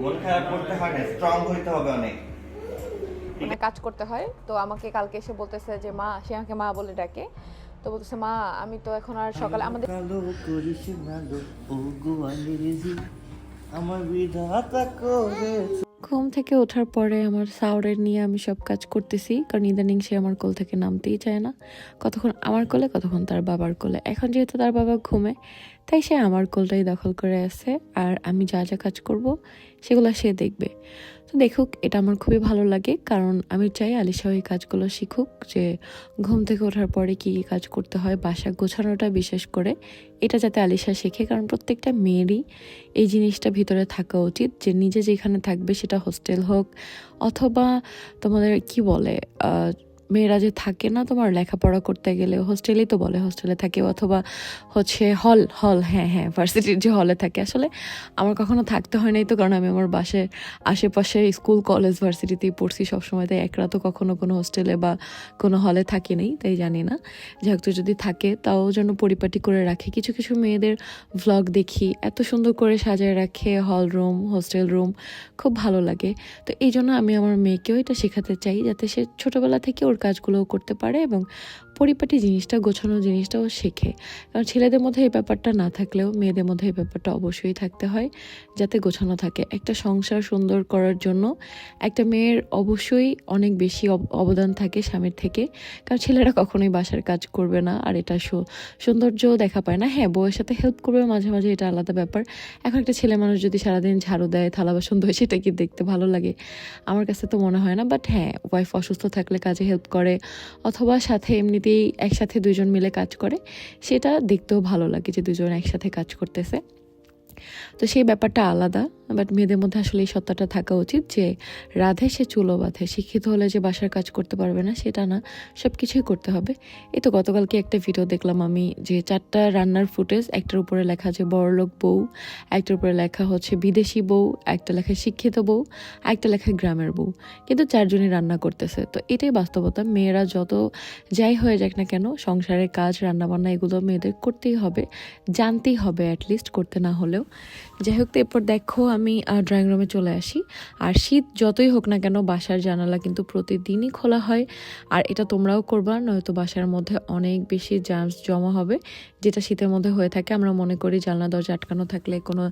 মন খারাপ করতে হয় না স্ট্রং হইতে হবে অনেক। মানে কাজ করতে হয়। তো আমাকে কালকে এসে বলতেছে যে মা সে আমাকে মা বলে ডাকে। তো বলতেছে মা আমি তো এখন আর সকালে আমাদের কালো করিস না গো, ও গো আমার বিধাতা করেছে। ঘুম থেকে ওঠার পরে আমার সাউরের নিয়ে আমি সব কাজ করতেছি। কারণ ইদানিং সে আমার কোল থেকে নামতেই চায় না। কতক্ষণ আমার কোলে, কতক্ষণ তার বাবার কোলে। এখন যেহেতু তার বাবা ঘুমে, তাই সে আমার কোলটাই দখল করে আছে। আর আমি যা যা কাজ করব, সেগুলো সে দেখবে। তো দেখুক, এটা আমার খুবই ভালো লাগে। কারণ আমি চাই আলিশা এই কাজগুলো শিখুক, যে ঘুম থেকে ওঠার পরে কী কী কাজ করতে হয়, বাসা গোছানোটা বিশেষ করে। এটা যাতে আলিশা শেখে, কারণ প্রত্যেকটা মেয়েরই এই জিনিসটা ভিতরে থাকা উচিত, যে নিজে যেখানে থাকবে সেটা হোস্টেল হোক, অথবা তোমাদের কি বলে মেয়েরা যে থাকে না তোমার লেখাপড়া করতে গেলে হোস্টেলেই তো বলে হোস্টেলে থাকে, অথবা হচ্ছে হল হল হ্যাঁ হ্যাঁ ভার্সিটির যে হলে থাকে। আসলে আমার কখনো থাকতে হয় নাই তো, কারণ আমি আমার বাসে আশেপাশে স্কুল কলেজ ভার্সিটিতেই পড়ছি সবসময়, তাই এক রাতও কখনো কোনো হোস্টেলে বা কোনো হলে থাকি নেই, তাই জানি না। যাই হোক, তো যদি থাকে, তাও যেন পরিপাটি করে রাখে। কিছু কিছু মেয়েদের ভ্লগ দেখি, এত সুন্দর করে সাজায় রাখে হল রুম হোস্টেল রুম খুব ভালো লাগে। তো এই জন্য আমি আমার মেয়েকেও এটা শেখাতে চাই, যাতে সে ছোটোবেলা থেকে ওর কাজগুলোও করতে পারে এবং পরিপাটি জিনিসটা, গোছানো জিনিসটাও শেখে। কারণ ছেলেদের মধ্যে এই ব্যাপারটা না থাকলেও মেয়েদের মধ্যে এই ব্যাপারটা অবশ্যই থাকতে হয়, যাতে গোছানো থাকে। একটা সংসার সুন্দর করার জন্য একটা মেয়ের অবশ্যই অনেক বেশি অব- অবদান থাকে স্বামীর থেকে। কারণ ছেলেরা কখনোই বাসার কাজ করবে না আর এটা সৌন্দর্য দেখা পায় না। হ্যাঁ বউয়ের সাথে হেল্প করবে মাঝে মাঝে, এটা আলাদা ব্যাপার। এখন একটা ছেলে মানুষ যদি সারাদিন ঝাড়ু দেয়, থালা বাসন ধোয়, সেটা কি দেখতে ভালো লাগে? আমার কাছে তো মনে হয় না বাট হ্যাঁ ওয়াইফ অসুস্থ থাকলে কাজে হেল্প করে। অথবা সাথে এমনিতেই একসাথে দুজন মিলে কাজ করে, সেটা দেখতেও ভালো লাগে যে দুজন একসাথে কাজ করতেছে। তো সেই ব্যাপারটা আলাদা। বাট মেয়েদের মধ্যে আসলে এই সত্তাটা থাকা উচিত যে রাধে সে চুলো বাঁধে। শিক্ষিত হলে যে বাসার কাজ করতে পারবে না, সেটা না সব কিছুই করতে হবে। এই তো গতকালকে একটা ভিডিও দেখলাম আমি যে চারটা রান্নার ফুটেজ একটার উপরে লেখা আছে বড়লোক বউ, একটার উপরে লেখা হচ্ছে বিদেশি বউ, একটা লেখা শিক্ষিত বউ, একটা লেখা গ্রামের বউ। কিন্তু চারজনই রান্না করতেছে। তো এটাই বাস্তবতা। মেয়েরা যত যাই হয়ে যাক না কেন, সংসারের কাজ, রান্নাবান্না, এগুলো মেয়েদের করতেই হবে, জানতেই হবে অ্যাটলিস্ট করতে না হলেও। যাই হোক, তো এরপর দেখো আমি ড্রয়িং রুমে চলে আসি। আর শীত যতই হোক না কেন, বাসার জানালা কিন্তু প্রতিদিনই খোলা হয়। আর এটা তোমরাও করবা, নয়তো বাসার মধ্যে অনেক বেশি জার্মস জমা হবে, যেটা শীতের মধ্যে হয়ে থাকে। আমরা মনে করি জানলা দরজা আটকানো থাকলে কোনো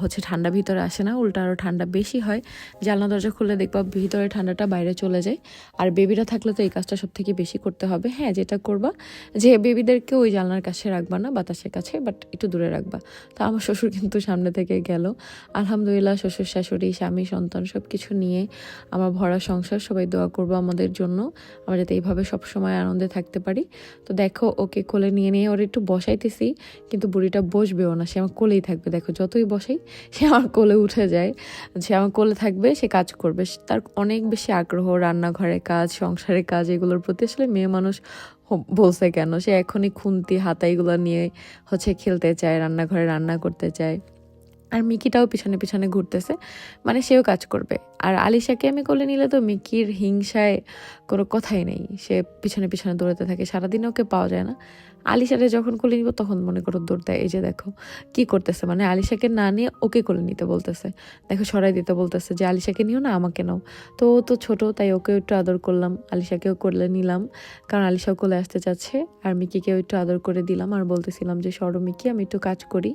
হচ্ছে ঠান্ডা ভিতরে আসে না, উল্টা আরও ঠান্ডা বেশি হয়। জানলা দরজা খুলে দেখবা ভিতরে ঠান্ডাটা বাইরে চলে যায়। আর বেবিরা থাকলে তো এই কাজটা সব থেকে বেশি করতে হবে। হ্যাঁ যেটা করবা, যে বেবিদেরকে ওই জানলার কাছে রাখবা না, বাতাসের কাছে বাট একটু দূরে রাখবা। তো আমার শ্বশুর কিন্তু সামনে থেকে গেল। আলহামদুলিল্লাহ শ্বশুর শাশুড়ি, স্বামী, সন্তান সব কিছু নিয়ে আমার ভরা সংসার সবাই দোয়া করব আমাদের জন্য। আমরা যাতে এইভাবে সবসময় আনন্দে থাকতে পারি। তো দেখো, ওকে কোলে নিয়ে নিয়ে ওর একটু বসাইতেছি, কিন্তু বুড়িটা বসবেও না, সে আমার কোলেই থাকবে। দেখো, যতই বসাই, সে আমার কোলে উঠে যায়। সে আমার কোলে থাকবে, সে কাজ করবে। তার অনেক বেশি আগ্রহ রান্নাঘরের কাজ সংসারের কাজ, এগুলোর প্রতি আসলে মেয়ে মানুষ বলছে কেন? সে এখনই খুন্তি, হাতা এগুলো নিয়ে হচ্ছে খেলতে চায়, রান্নাঘরে রান্না করতে চায়। আর মিকিটাও পিছনে পিছনে ঘুরতেছে। মানে সেও কাজ করবে। আর আলিশাকে আমি কোলে নিলে তো মিকির হিংসায় কোনো কথাই নেই। সে পিছনে পিছনে দৌড়াতে থাকে। সারাদিন ওকে পাওয়া যায় না। আলিশারে যখন কোলে নিব তখন মনে করো দৌড় দেয়। এই যে দেখো, কি করতেছে? মানে আলিশাকে না নিয়ে ওকে কোলে নিতে বলতেছে। দেখো, সরাই দিতে বলতেছে যে, আলিশাকে নিও না, আমাকে নাও। তো ও তো ছোটো, তাই ওকেও একটু আদর করলাম। আলিশাকেও কোলে নিলাম। কারণ আলিশাও কোলে আসতে চাচ্ছে। আর মিকিকেও একটু আদর করে দিলাম। আর বলতেছিলাম যে, সরো মিকি, আমি একটু কাজ করি।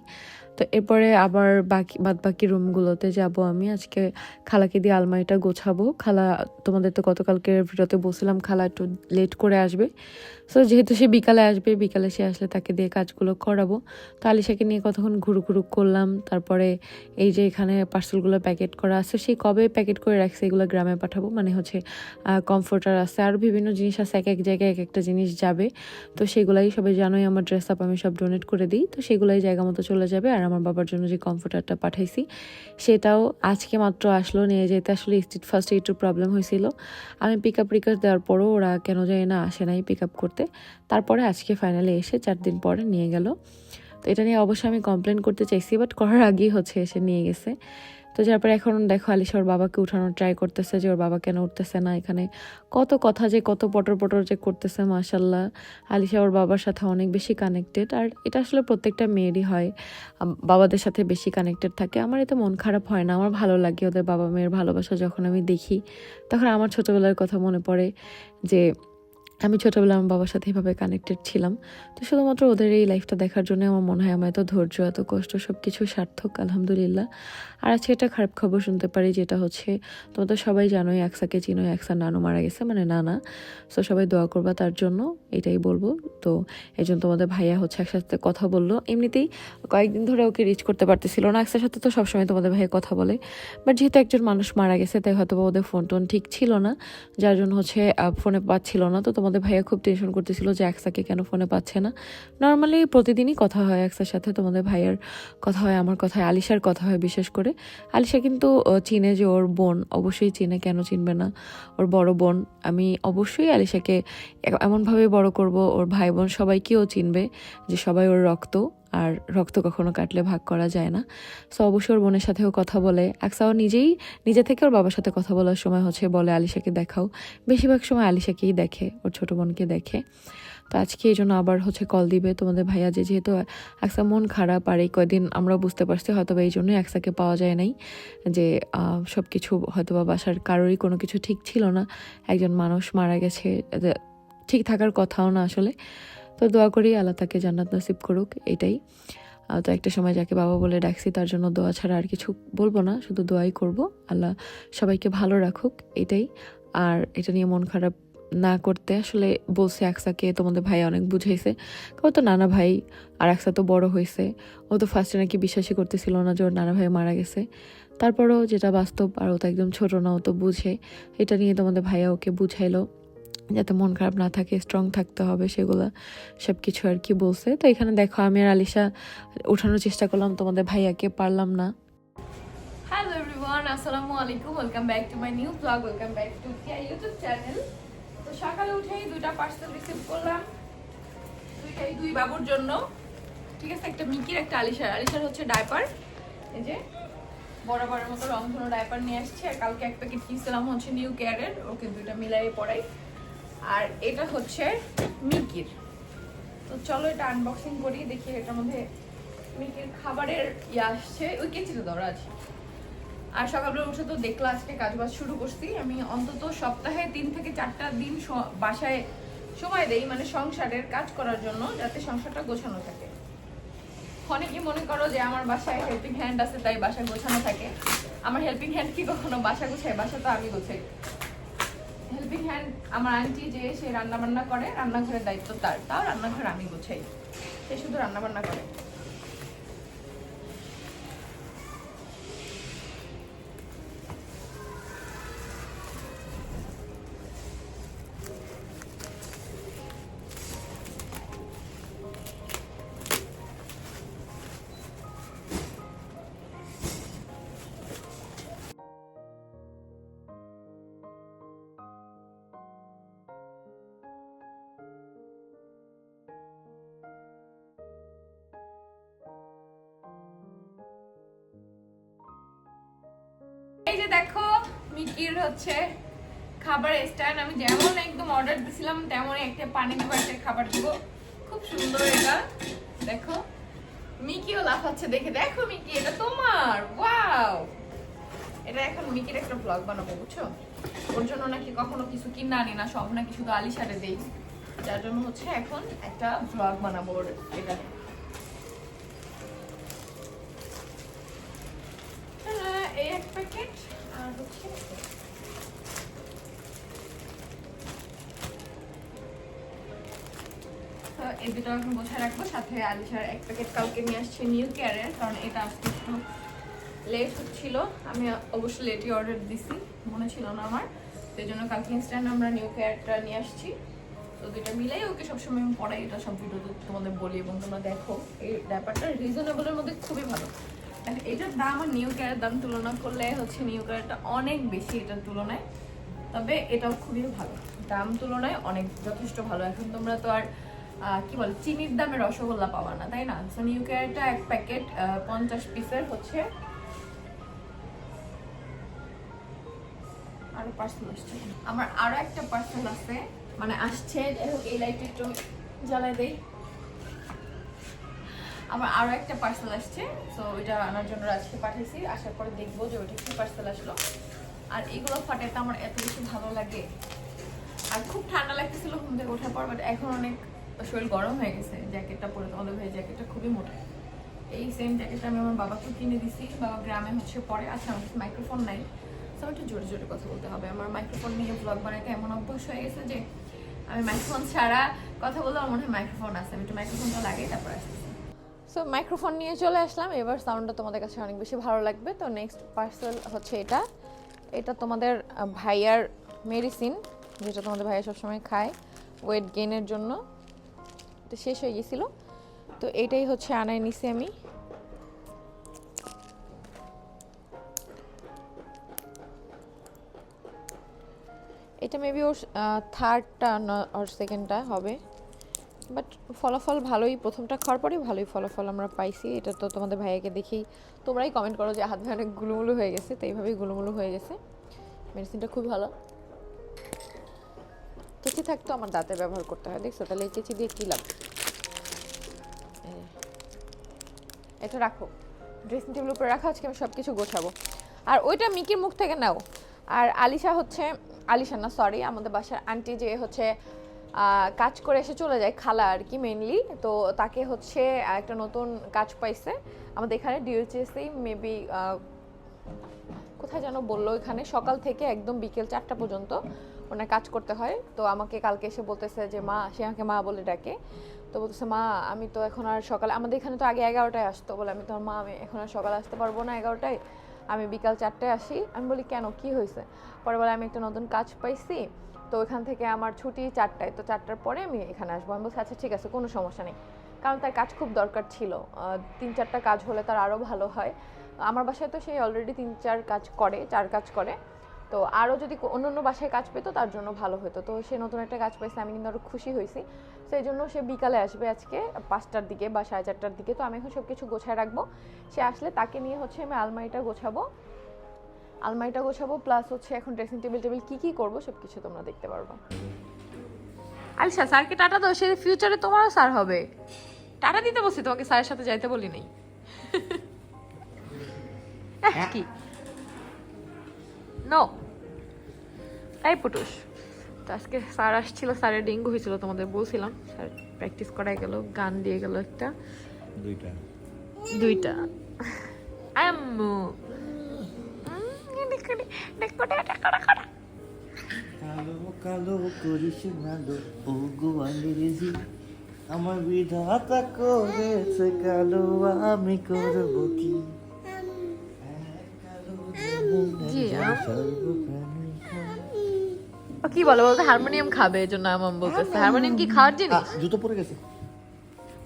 তো এরপরে আবার বাকি বাদ বাকি রুমগুলোতে যাব আমি। আজকে খালাকে দিয়ে আলমারিটা গোছাবো। খালা তোমাদের তো গতকালকে ভিডিওতে বলছিলাম, খালা একটু লেট করে আসবে। সো যেহেতু সে বিকালে আসবে, বিকালে সে আসলে তাকে দিয়ে কাজগুলো করাবো। তো আলিশাকে নিয়ে কতক্ষণ ঘুরু ঘুরু করলাম, তারপরে এই যে এখানে পার্সেলগুলো প্যাকেট করা আছে সেই কবে প্যাকেট করে রাখছে এগুলো গ্রামে পাঠাবো? মানে হচ্ছে কমফোর্টার আছে, আর বিভিন্ন জিনিস আছে, এক এক জায়গায় এক একটা জিনিস যাবে। তো সেগুলাই সবাই জানোই, আমার ড্রেস আপ আমি সব ডোনেট করে দিই। তো সেগুলাই জায়গা মতো চলে যাবে, আর আমার বাবার জন্য যে কমফোর্টারটা পাঠাইছি, সেটাও আজকে মাত্র আসলো, নিয়ে যেতে আসলে স্ট্রিট ফার্স্টে একটু প্রবলেম হয়েছিল। আমি পিক আপ রিকোয়েস্ট দেওয়ার পরও ওরা কেন যায় না আসে নাই পিক আপ করতে। তারপরে আজকে ফাইনালি এসে চার দিন পরে নিয়ে গেল। তো এটা নিয়ে অবশ্যই আমি কমপ্লেন করতে চাইছি বাট করার আগেই হচ্ছে এসে নিয়ে গেছে। তো যার পরে এখন দেখো আলিশা ওর বাবাকে উঠানোর ট্রাই করতেছে যে ওর বাবা কেন উঠতেছে না এখানে। কত কথা যে, কত পটর পটর যে করতেছে মাশাল্লাহ আলিশা ওর বাবার সাথে অনেক বেশি কানেক্টেড আর এটা আসলে প্রত্যেকটা মেয়েরই হয়। বাবাদের সাথে বেশি কানেক্টেড থাকে। আমার এতে মন খারাপ হয় না, আমার ভালো লাগে ওদের বাবা মেয়ের ভালোবাসা যখন আমি দেখি। তখন আমার ছোটোবেলার কথা মনে পড়ে যে আমি ছোটবেলায় আমার বাবার সাথে এভাবে কানেক্টেড ছিলাম। তো শুধুমাত্র ওদের এই লাইফটা দেখার জন্য আমার মনে হয় আমার এত ধৈর্য, এত কষ্ট সব কিছু সার্থক, আলহামদুলিল্লাহ। আর আজকে একটা খারাপ খবর শুনতে পারি, যেটা হচ্ছে তোমরা তো সবাই জানোই একসাকে চিনো একসার নানু মারা গেছে মানে নানা। সো সবাই দোয়া করবা তার জন্য, এটাই বলব। তো এই জন্য তোমাদের ভাইয়া হচ্ছে একসাথে কথা বলল। এমনিতেই কয়েকদিন ধরে ওকে রিচ করতে পারতেছিল না একসার সাথে তো সবসময় তোমাদের ভাইয়া কথা বলে। বাট যেহেতু একজন মানুষ মারা গেছে, তাই হয়তো ওদের ফোন টোন ঠিক ছিল না। যার জন্য হচ্ছে ফোনে পাচ্ছিল না, তো তোমাদের ভাইয়া খুব টেনশন করতেছিল যে একসাকে কেন ফোনে পাচ্ছে না। নর্মালি প্রতিদিনই কথা হয় একসার সাথে, তোমাদের ভাইয়ের কথা হয়, আমার কথা হয়, আলিশার কথা হয় বিশেষ করে। আলিশা কিন্তু চিনে যে ওর বোন, অবশ্যই চিনে, কেন চিনবে না? ওর বড় বোন, আমি অবশ্যই আলিশাকে এমনভাবে বড় করব, ওর ভাই বোন সবাইকেও চিনবে যে সবাই ওর রক্ত। আর রক্ত কখনো কাটলে ভাগ করা যায় না। সো অবশ্যই ওর বোনের সাথেও কথা বলে। আকসাও নিজেই, নিজে থেকে ওর বাবার সাথে কথা বলার সময় হচ্ছে বলে, আলিশাকে দেখাও। বেশিরভাগ সময় আলিশাকেই দেখে, ওর ছোট বোনকে দেখে। তো আজকে এই জন্য আবার হচ্ছে কল দিবে তোমাদের ভাইয়া যে, যেহেতু একসা মন খারাপ আর এই কয়দিন আমরা বুঝতে পারছি হয়তো বা এই জন্যই একসাকে পাওয়া যায় নাই, যে সব কিছু হয়তো বা বাসার কারোরই কোনো কিছু ঠিক ছিল না। একজন মানুষ মারা গেছে ঠিক থাকার কথাও না আসলে। তো দোয়া করি আল্লাহ তাকে জান্নাত নসিব করুক, এটাই। তো একটা সময় যাকে বাবা বলে ডাকছি, তার জন্য দোয়া ছাড়া আর কিছু বলব না, শুধু দোয়াই করব। আল্লাহ সবাইকে ভালো রাখুক, এটাই। আর এটা নিয়ে মন খারাপ না করতে, আসলে বলছে একসাকে তোমাদের ভাই অনেক বুঝাইছে। ও তো নানা ভাই, আর একসা তো বড় হয়েছে ও তো ফার্স্টে নাকি বিশ্বাসই করতেছিল না যে ওর নানা ভাই মারা গেছে। তারপরেও যেটা বাস্তব, আর ও তো একদম ছোট না, ও তো বুঝে। এটা নিয়ে তোমাদের ভাইয়া ওকে বুঝাইলো। যাতে মন খারাপ না থাকে স্ট্রং থাকতে হবে, সেগুলো সব কিছু আর কি বলছে। তো এখানে দেখো, আমি আর আলিশা উঠানোর চেষ্টা করলাম, তোমাদের ভাইয়াকে পারলাম না। হ্যালো এভরিওয়ান আসসালামু আলাইকুম welcome back to my new blog welcome back to YouTube channel তো সকালে উঠেই দুইটা পার্সেল রিসিভ করলাম, দুইটাই দুই বাবুর জন্য। ঠিক আছে, একটা মিকির, একটা আলিশার। আলিশার হচ্ছে ডাইপার এই যে বরাবরের মতো রংধনু ডাইপার নিয়ে আসছে। আর কালকে এক প্যাকেট কিনছিলাম হচ্ছে নিউ কেয়ারের ওকে দুইটা মিলাই পড়াই। আর এটা হচ্ছে মিকির তো চলো এটা আনবক্সিং করি, দেখি এটার মধ্যে মিকির খাবারের ইয়ে আসছে। ওই কেচিতে দরা আছে। আর সকালবেলা উঠে তো দেখল আজকে কাজ বাজ শুরু করছি। আমি অন্তত সপ্তাহে তিন থেকে চারটা দিন বাসায় সময় দেই মানে সংসারের কাজ করার জন্য, যাতে সংসারটা গোছানো থাকে। অনেকে মনে করো যে আমার বাসায় হেল্পিং হ্যান্ড আছে, তাই বাসায় গোছানো থাকে। আমার হেল্পিং হ্যান্ড কি কখনো বাসা গোছায়? বাসা তো আমি গোছাই। হেল্পিং হ্যান্ড আমার আন্টি যে সে রান্না বান্না করে, রান্নাঘরের দায়িত্ব তার। তাও রান্নাঘর আমি গোছাই। সে শুধু রান্না বান্না করে। দেখো, মিকির হচ্ছে খাবারের স্ট্যান্ড আমি যেমন একদম অর্ডার দিছিলাম, তেমনই একটা পানি দিব একটা খাবার দিব। খুব সুন্দর এটা। দেখো, মিকিও লাফাচ্ছে দেখে। দেখো মিকি, এটা তোমার। ওয়াও এটা এখন মিকির একটা ব্লগ বানাবো, বুঝছ? ওর জন্য নাকি কখনো কিছু কিনা আনি না, সব নাকি শুধু আলিশারে দেই। যার জন্য হচ্ছে এখন একটা ব্লগ বানাবো ওর এটা। এই দুটো এখন রাখব, সাথে আলিশার এক প্যাকেট কালকে নিয়ে আসছে নিউ কেয়ারের কারণ এটা একটু লেট হচ্ছিল। আমি অবশ্য লেটই অর্ডার দিছি, মনে ছিল না আমার। এই জন্য কালকে ইনস্ট্যান্ট আমরা নিউ কেয়ারটা নিয়ে আসছি। তো দুইটা মিলাই ওকে সবসময় পড়াই, এটা সব ভিডিওতে তোমাদের বলি এবং তোমরা দেখো। এই ব্যাপারটা রিজনেবলের মধ্যে খুবই ভালো। এটার দাম আর নিউ কেয়ারের দাম তুলনা করলে হচ্ছে নিউ কেয়ারটা অনেক বেশি এটার তুলনায়। তবে এটাও খুবই ভালো। দাম তুলনায় অনেক যথেষ্ট ভালো। এখন তোমরা তো আর কি বল, চিনির দামে রসগোল্লা পাবা না, তাই না? সো নিউ কেয়ারটা এক প্যাকেট পঞ্চাশ পিসের হচ্ছে আরও পার্সেল আসছে। আমার আরও একটা পার্সেল আছে। মানে আসছে, যাই হোক, এই লাইটটা একটু জ্বালাই দেই। আমার আরও একটা পার্সেল আসছে তো ওইটা আনার জন্য আজকে পাঠিয়েছি, আসার পরে দেখব যে ওইটা কি পার্সেল আসলো। আর এগুলো ফাটাইতে আমার এত বেশি ভালো লাগে। আর খুব ঠান্ডা লাগতেছিল ঘুম থেকে ওঠার পর বাট এখন অনেক শরীর গরম হয়ে গেছে জ্যাকেটটা পরে তোমাদের ভাই জ্যাকেটটা খুবই মোটা। এই সেম জ্যাকেটটা আমি আমার বাবাকে কিনে দিছি, বাবা গ্রামে হচ্ছে পরে আচ্ছা আমার মাইক্রোফোন নাই। তো একটু জোরে জোরে কথা বলতে হবে। আমার মাইক্রোফোন নিয়ে ব্লগ বানাইতে এমন অভ্যাস হয়ে গেছে যে, আমি মাইক্রোফোন ছাড়া কথা বললে আমার মনে হয় মাইক্রোফোন আছে। আমি একটু মাইক্রোফোনটা লাগাই, তারপর আসতেছি। সো মাইক্রোফোন নিয়ে চলে আসলাম। এবার সাউন্ডটা তোমাদের কাছে অনেক বেশি ভালো লাগবে। তো নেক্সট পার্সেল হচ্ছে এটা। এটা তোমাদের ভাইয়ার মেডিসিন যেটা তোমাদের ভাইয়া সবসময় খায় ওয়েট গেইনের জন্য। তো শেষ হয়ে গেছিল। তো এইটাই হচ্ছে আনাই নিছি আমি। এটা মেবি ওর থার্ডটা ওর সেকেন্ডটা হবে। বাট ফলাফল ভালোই, প্রথমটা খাওয়ার পরে ভালোই ফলাফল আমরা পাইছি। এটা তো তোমাদের ভাইয়াকে দেখেই তোমরাই কমেন্ট করো যে হাত ভাই অনেক গুলুমুলু হয়ে গেছে, তো এইভাবেই গুলুমুলু হয়ে গেছে। মেডিসিনটা খুব ভালো। কেচি থাকতো আমার দাঁতে ব্যবহার করতে হয়, দেখছ? তাহলে এই কেচি দিয়ে কী লাভ? এটা রাখো। ড্রেসিং টেবিল উপরে রাখা, আজকে আমি সব কিছু গোছাবো। আর ওইটা মিকির মুখ থেকে নাও। আর আলিশা হচ্ছে, আলিশা না সরি আমাদের বাসার আন্টি যে হচ্ছে কাজ করে এসে চলে যায় খালা আর কি মেনলি তো তাকে হচ্ছে একটা নতুন কাজ পাইছে। আমাদের এখানে ডিওএইচএসেই মেবি কোথায় যেন বলল এখানে সকাল থেকে একদম বিকেল চারটা পর্যন্ত ওনার কাজ করতে হয়। তো আমাকে কালকে এসে বলতেছে যে, মা, সে আমাকে মা বলে ডাকে। তো বলতেছে, মা, আমি তো এখন আর সকালে, আমাদের এখানে তো আগে এগারোটায় আসতো। বলে, আমি তো মা, আমি এখন আর সকালে আসতে পারব না এগারোটায়। আমি বিকাল চারটায় আসি। আমি বলি, কেন? কি হয়েছে? পরে বলে, আমি একটা নতুন কাজ পাইছি। তো ওখান থেকে আমার ছুটি চারটায়, তো চারটার পরে আমি এখানে আসব। আমি বলছি আচ্ছা ঠিক আছে, কোনো সমস্যা নেই। কারণ তার কাজ খুব দরকার ছিল। তিন চারটা কাজ হলে তার আরও ভালো হয়। আমার বাসায় তো সে অলরেডি তিন চার কাজ করে, চার কাজ করে। তো আরও যদি অন্য অন্য বাসায় কাজ পেতো, তার জন্য ভালো হতো। তো সে নতুন একটা কাজ পাইছে, আমি কিন্তু আরও খুশি হয়েছি সেই জন্য সে বিকালে আসবে আজকে পাঁচটার দিকে বা সাড়ে চারটার দিকে। তো আমি এখন সব কিছু গোছায় রাখব। সে আসলে তাকে নিয়ে হচ্ছে আমি আলমারিটা গোছাবো। আলমারিটা গোছাবো প্লাস হচ্ছে এখন ড্রেসিং টেবিল টেবিল কী কী করব সব কিছু তোমরা দেখতে পারব। আলিশা স্যারকে টাটা দাও সে ফিউচারে তোমারও স্যার হবে। টাটা দিতে বসি তোমাকে স্যারের সাথে যাইতে বলি নাই। এহ, কি? নো এই পুটুস তো আজকে স্যার আসছিল স্যারের ডেঙ্গু হয়েছিল তোমাদের বলছিলাম। স্যার প্র্যাকটিস করাই গেল গান দিয়ে গেল একটা। দুইটা। দুইটা। আই আম্মু। কালো কালো করিস না ও গো আমার বিধাতা করেছে কালো আমি করব কি? ও কি বলে বলতে হারমোনিয়াম খাবে এই জন্য আমার বলতেছে। হারমোনিয়াম কি খাওয়ার জিনিস? জুতো পরে গেছে।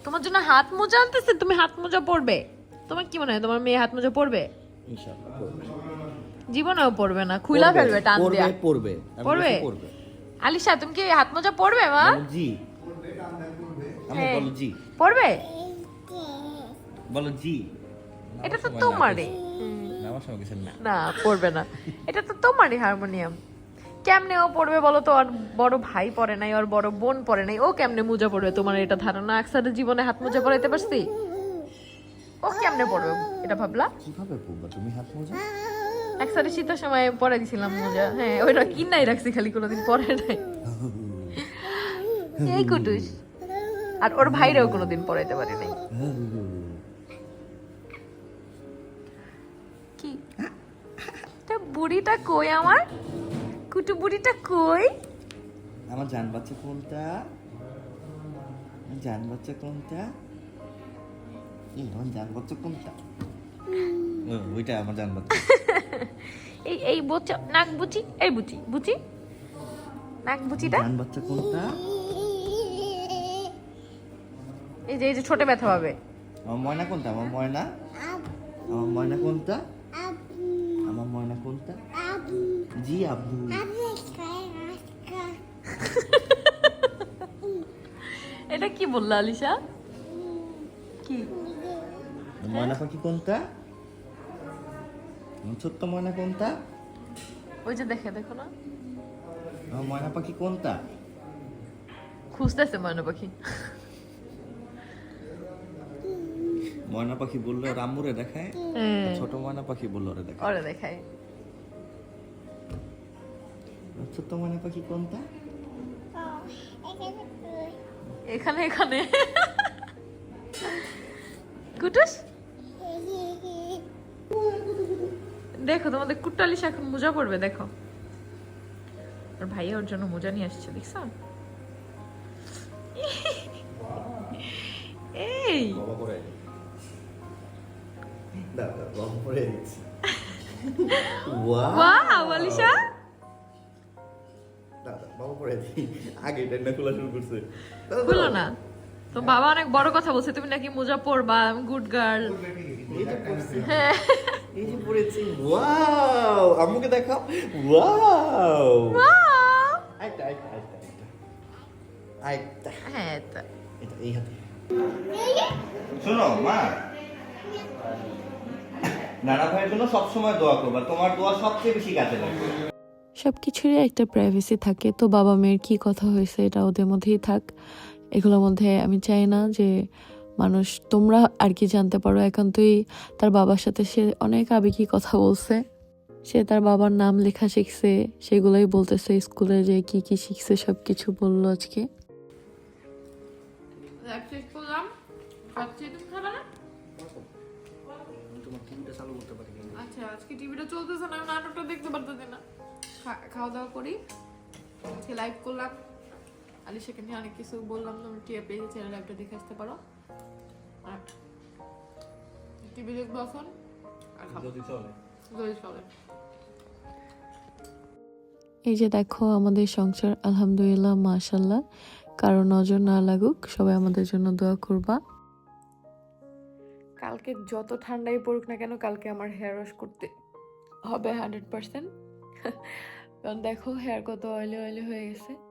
তোমার জন্য হাত মোজা আনতেছে তুমি হাত মোজা পরবে। তোমার কি মনে হয় তোমার মেয়ে হাত মোজা পরবে? ইনশাআল্লাহ পরবে। জীবনেও পড়বে না খুলা ফেলবে টান দিয়া। পরবে আমি পরবে? আলিশা তুমি কি হাত মোজা পড়বে মা? জি। হ্যাঁ। বলো জি। পরবে বলো জি। এটা তো তোমারই। না, পড়বে না। এটা তো তোমারই হারমোনিয়াম। কেমনে ও পড়বে বলো তো ওর বড় ভাই পড়ে নাই ওর বড় বোন পড়ে নাই। ও কেমনে মোজা পড়বে? তোমার এটা ধারণা? একসাথে জীবনে হাত মোজা পড়াইতে পারছি? ও কেমনে পড়বে? এটা ভাবলা? কীভাবে পরবা তুমি হাত মোজা? একসাথে শীতের সময় পরে দিছিলাম মোজা। হ্যাঁ ওইটা কিনাই রাখছি খালি কোনোদিন পরে নাই। এই কুটুস। আর ওর ভাইরাও কোনোদিন পড়াইতে পারি নাই। কি? তা বুড়িটা কই আমার? কুটু বুড়িটা কই? আমার জান বাচ্চা কোনটা? জান বাচ্চা কোনটা? এই আমার জান বাচ্চা কোনটা? ও, ওইটা আমার জান বাচ্চা। এই এই বুচি নাক বুচি এই বুচি বুচি। নাক বুচিটা। বাচ্চা কোনটা? এই যে এই যে ছোট ব্যথা পাবে। আমার ময়না কোনটা? আমার ময়না? আমার ময়না কোনটা? আমার ময়না কোনটা? জি আব্বু এটা কি বলল আলিশা? কি? ময়না পাখি কোনটা? ছোট্ট ময়না কোনটা? ওই যে দেখে দেখো না। ময়না পাখি কোনটা? খুঁজতেছে ময়না পাখি। ময়না পাখি বললে ওর আম্মুরে দেখায় হ্যাঁ। ছোট ময়না পাখি বললে ওরে দেখায়। ওরে দেখায়। ছোট ময়না পাখি কোনটা? এখানে এখানে। কুটুস? দেখো তোমাদের কুট্টালিশ এখন মোজা পড়বে দেখো। ওর ভাই ওর জন্য মোজা নিয়ে আসছে দেখছ? এই! বাবা অনেক বড় কথা বলছে তুমি নাকি মোজা পরবা আমি গুড গার্ল এই যে পড়ছি এই যে পড়েছি। ওয়াও আম্মুকে দেখাও। ওয়াও আইটা আইটা আইটা আইটা আইটা হ্যাঁ এটা এই হাতে। শোনো মা। নানা ভাইয়ের জন্য সবসময় দোয়া করবা তোমার দোয়া সবচেয়ে বেশি কাজে লাগবে। সব কিছুরই একটা প্রাইভেসি থাকে তো বাবা মেয়ের কি কথা হয়েছে এটা ওদের মধ্যেই থাক। এগুলোর মধ্যে আমি চাই না যে মানুষ তোমরা আর কি জানতে পারো? একান্তই তার বাবার সাথে সে অনেক আবেগী কথা বলছে। সে তার বাবার নাম লেখা শিখছে সেগুলোই বলতেছে স্কুলে যে কি কি শিখছে সব কিছু বলল আজকে। আচ্ছা আজকে টিভিটা চলতেছে না আমি নাটকটা দেখতে পারতেছি না। খাওয়া দাওয়া করি। আজকে লাইভ করলাম। আলিশাকে নিয়ে অনেক কিছু বললাম তুমি টিয়া পেয়ে চ্যানেল লাইভটা দেখে আসতে পারো। টিভি দেখব এখন? আর খাব। যদি চলে। যদি চলে। এই যে দেখো আমাদের সংসার আলহামদুলিল্লাহ মাশাল্লাহ কারও নজর না লাগুক সবাই আমাদের জন্য দোয়া করবা। কালকে যত ঠান্ডাই পড়ুক না কেন কালকে আমার হেয়ার ওয়াশ করতে হবে হান্ড্রেড পার্সেন্ট কারণ দেখো হেয়ার কত অয়েলি অয়েলি হয়ে গেছে।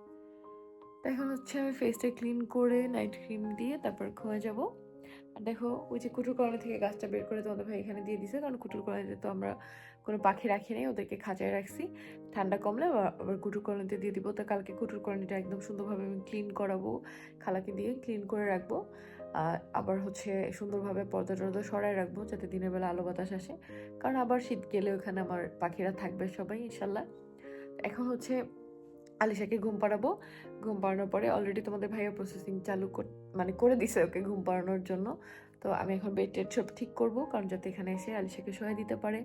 এখন হচ্ছে আমি ফেসটা ক্লিন করে নাইট ক্রিম দিয়ে তারপর ঘুমিয়ে যাব। আর দেখো, ওই যে কুটুর কলোনি থেকে গাছটা বের করে তোমাদের ভাই এখানে দিয়ে দিছে কারণ কুটুর কলোনিতে তো আমরা কোনো পাখি রাখি নাই, ওদেরকে খাঁচায় রাখছি। ঠান্ডা কমলে আবার- কুটুর কলোনিতে দিয়ে দিব। তো কালকে কুটুর কলোনিটা একদম সুন্দরভাবে আমি ক্লিন করাবো, খালাকে দিয়ে ক্লিন করে রাখব। আর আবার হচ্ছে সুন্দরভাবে পর্দা টর্দা সরাই রাখব, যাতে দিনের বেলা আলো বাতাস আসে। কারণ আবার শীত গেলে ওখানে আমার পাখিরা থাকবে সবাই, ইনশাল্লাহ। এখন হচ্ছে আলিশাকে ঘুম পাড়াবো। ঘুম পাড়ানোর পরে অলরেডি তোমাদের ভাইয়া প্রসেসিং চালু মানে করে দিছে ওকে ঘুম পাড়ানোর জন্য। তো আমি এখন বেড টেড সব ঠিক করব, কারণ যাতে এখানে এসে আলিশাকে সহায় দিতে পারে।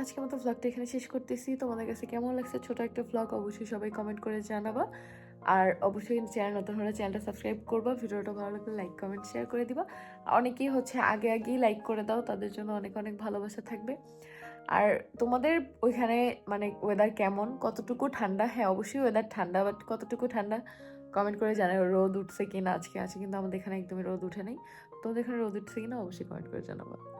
আজকে মতো ভ্লগটা এখানে শেষ করতেছি। তোমাদের কাছে কেমন লাগছে ছোট একটা ভ্লগ অবশ্যই সবাই কমেন্ট করে জানাবা। আর অবশ্যই চ্যানেল নতুন হলে চ্যানেলটা সাবস্ক্রাইব করবা। ভিডিওটা ভালো লাগলে লাইক কমেন্ট শেয়ার করে দিবা। অনেকেই হচ্ছে আগে আগেই লাইক করে দাও, তাদের জন্য অনেক অনেক ভালোবাসা থাকবে। আর তোমাদের ওইখানে মানে ওয়েদার কেমন? কতটুকু ঠান্ডা? হ্যাঁ অবশ্যই ওয়েদার ঠান্ডা বাট কতটুকু ঠান্ডা? কমেন্ট করে জানাই রোদ উঠছে কিনা? আজকে আছে, কিন্তু আমাদের এখানে একদমই রোদ উঠে নেই। তোমাদের এখানে রোদ উঠছে কিনা? অবশ্যই কমেন্ট করে জানাবা।